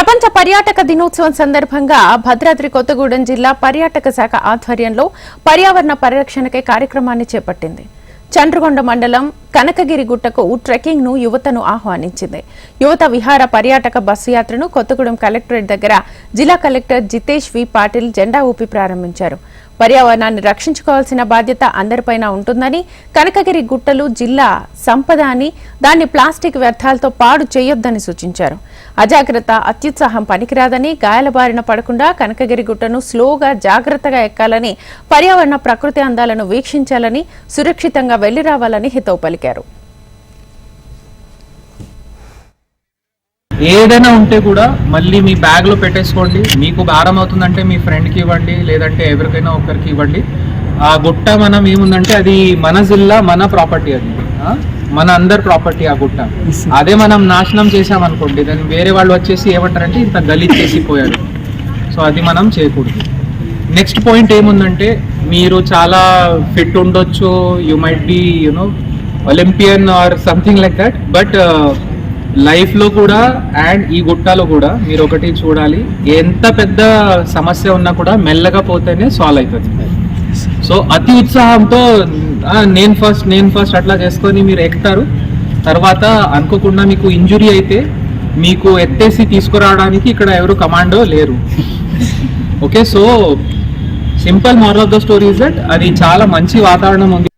ప్రపంచ పర్యాటక దినోత్సవం సందర్భంగా భద్రాద్రి కొత్తగూడెం జిల్లా పర్యాటక శాఖ ఆధ్వర్యంలో పర్యావరణ పరిరక్షణకై కార్యక్రమాన్ని చేపట్టింది. చండ్రగొండ మండలం కనకగిరిగుట్టకు ట్రెక్కింగ్ను యువతను ఆహ్వానించింది. యువత విహార పర్యాటక బస్సు యాత్రను కొత్తగూడెం కలెక్టరేట్ దగ్గర జిల్లా కలెక్టర్ జితేష్ వి పాటిల్ జెండా ఊపి ప్రారంభించారు. పర్యావరణాన్ని రక్షించుకోవాల్సిన బాధ్యత అందరిపైన ఉంటుందని కనకగిరి గుట్టలు జిల్లా సంపద అని దాన్ని ప్లాస్టిక్ వ్యర్థాలతో పాడు చేయొద్దని సూచించారు. అజాగ్రత్త అత్యుత్సాహం పనికిరాదని గాయాల బారిన పడకుండా కనకగిరి గుట్టను స్లోగా జాగ్రత్తగా ఎక్కాలని పర్యావరణ ప్రకృతి అందాలను వీక్షించాలని సురక్షితంగా వెళ్ళి రావాలని హితవు పలికారు. ఏదైనా ఉంటే కూడా మళ్ళీ మీ బ్యాగ్లో పెట్టేసుకోండి. మీకు భారం అవుతుందంటే మీ ఫ్రెండ్కి ఇవ్వండి లేదంటే ఎవరికైనా ఒకరికి ఇవ్వండి. ఆ గుట్ట మనం ఏముందంటే అది మన జిల్లా మన ప్రాపర్టీ అది? మన అందరి ప్రాపర్టీ ఆ గుట్ట. అదే మనం నాశనం చేసామనుకోండి దాన్ని వేరే వాళ్ళు వచ్చేసి ఏమంటారంటే ఇంత గలీజ్ చేసిపోయారు. సో అది మనం చేయకూడదు. నెక్స్ట్ పాయింట్ ఏముందంటే మీరు చాలా ఫిట్ ఉండొచ్చు. You might be you know Olympian or something like that but లైఫ్లో కూడా అండ్ ఈ గుట్టాలో కూడా మీరు ఒకటి చూడాలి. ఎంత పెద్ద సమస్య ఉన్నా కూడా మెల్లగా పోతేనే సాల్వ్ అవుతుంది. సో అతి ఉత్సాహంతో నేను ఫస్ట్ నేను ఫస్ట్ అట్లా చేసుకొని మీరు ఎక్కుతారు. తర్వాత అనుకోకుండా మీకు ఇంజురీ అయితే మీకు ఎత్తేసి తీసుకురావడానికి ఇక్కడ ఎవరు కమాండో లేరు. Okay so simple moral of the story is that అది చాలా మంచి వాతావరణం ఉంది.